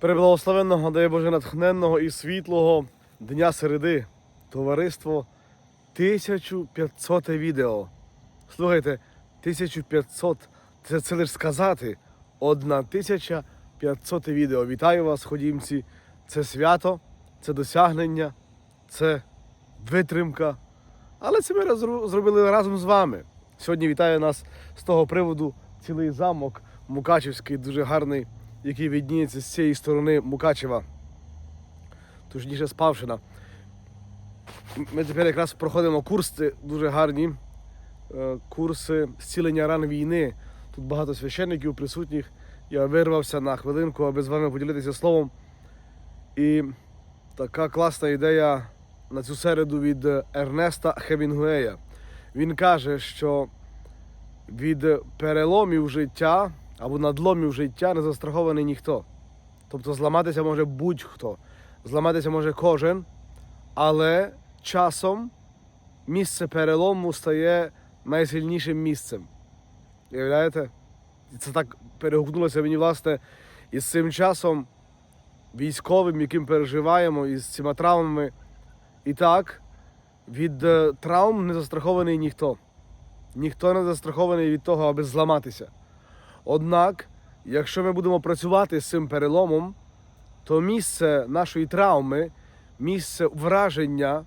Преблагословенного, дай Боже натхненного і світлого Дня середи. Товариство 1500 відео. Слухайте, 1500. Це, це лише сказати. 1500 відео. Вітаю вас, ходімці. Це свято, це досягнення, це витримка. Але це ми зробили разом з вами. Сьогодні вітає нас з того приводу цілий замок Мукачівський, дуже гарний, який відніється з цієї сторони Мукачева. Точніше, з Павшина. Ми тепер якраз проходимо курси дуже гарні. е, Курси зцілення ран війни. Тут багато священників присутніх. Я вирвався на хвилинку, аби з вами поділитися словом. І така класна ідея на цю середу від Ернеста Хемінгуея. Він каже, що від переломів життя або надломів життя не застрахований ніхто. Тобто зламатися може будь-хто, зламатися може кожен, але часом місце перелому стає найсильнішим місцем. Уявляєте? І Це так перегукнулося мені, власне, із цим часом військовим, яким переживаємо, із цими травмами. І так, від е, травм не застрахований ніхто. Ніхто не застрахований від того, аби зламатися. Однак, якщо ми будемо працювати з цим переломом, то місце нашої травми, місце враження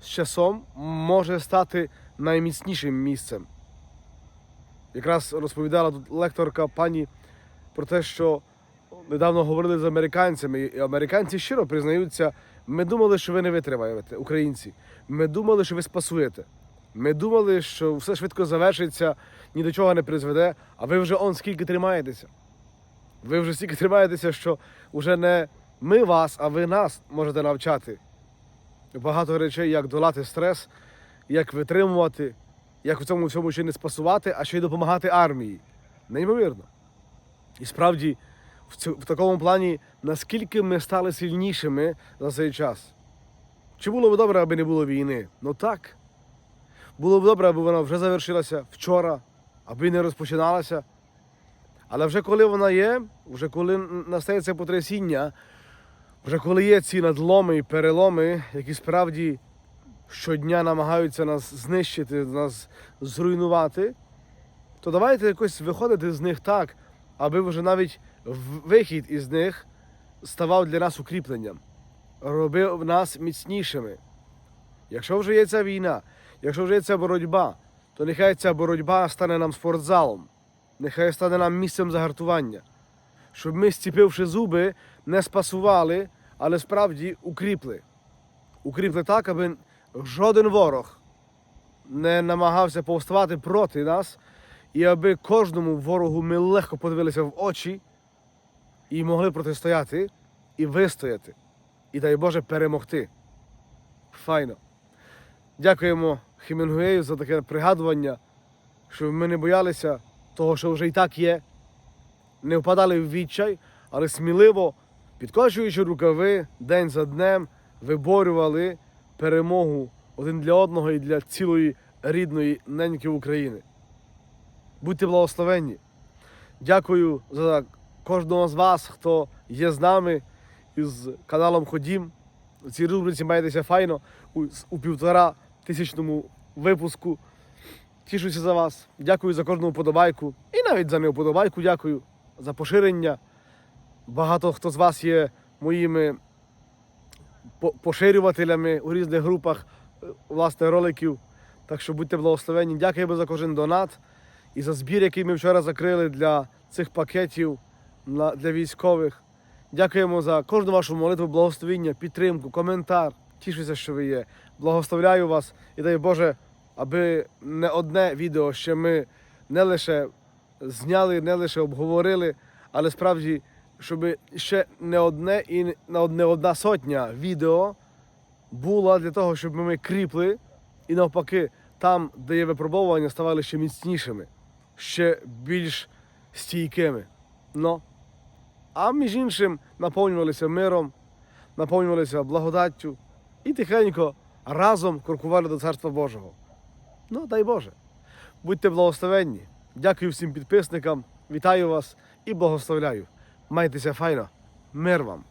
з часом може стати найміцнішим місцем. Якраз розповідала тут лекторка пані про те, що недавно говорили з американцями, і американці щиро признаються, ми думали, що ви не витримаєте, українці. Ми думали, що ви спасуєте. Ми думали, що все швидко завершиться, ні до чого не призведе, а ви вже он скільки тримаєтеся. Ви вже стільки тримаєтеся, що вже не ми вас, а ви нас можете навчати. Багато речей, як долати стрес, як витримувати, як в цьому всьому ще не спасувати, а ще й допомагати армії. Неймовірно. І справді, в, цю, в такому плані, наскільки ми стали сильнішими за цей час. Чи було б добре, аби не було війни? Ну так. Було б добре, аби вона вже завершилася вчора, аби не розпочиналася. Але вже коли вона є, вже коли настає це потрясіння, вже коли є ці надломи і переломи, які справді щодня намагаються нас знищити, нас зруйнувати, то давайте якось виходити з них так, аби вже навіть вихід із них ставав для нас укріпленням, робив нас міцнішими. Якщо вже є ця війна, якщо вже ця боротьба, то нехай ця боротьба стане нам спортзалом, нехай стане нам місцем загартування, щоб ми, стіпивши зуби, не спасували, але справді укріпли. Укріпли так, аби жоден ворог не намагався повставати проти нас, і аби кожному ворогу ми легко подивилися в очі і могли протистояти і вистояти. І дай Боже перемогти. Файно. Дякуємо Хемінгуею за таке пригадування, щоб ми не боялися того, що вже і так є, не впадали в відчай, але сміливо, підкочуючи рукави, день за днем, виборювали перемогу один для одного і для цілої рідної неньки України. Будьте благословенні. Дякую за кожного з вас, хто є з нами із каналом Ходім. У цій рубриці маєтеся файно у, у півтора тисячному випуску. Тішуся за вас. Дякую за кожну вподобайку. І навіть за неуподобайку дякую за поширення. Багато хто з вас є моїми поширювателями у різних групах е, власне роликів. Так що будьте благословенні. Дякуємо за кожен донат і за збір, який ми вчора закрили для цих пакетів для військових. Дякуємо за кожну вашу молитву, благословіння, підтримку, коментар. Тішуся, що ви є. Благословляю вас і дай Боже, аби не одне відео ще ми не лише зняли, не лише обговорили, але справді, щоб ще не одне і не одна сотня відео була для того, щоб ми кріпли і навпаки, там, де є випробовування, ставали ще міцнішими, ще більш стійкими. Ну, а між іншим наповнювалися миром, наповнювалися благодаттю і тихенько разом крокували до Царства Божого. Ну, дай Боже. Будьте благословенні. Дякую всім підписникам, вітаю вас і благословляю. Майтеся файно. Мир вам!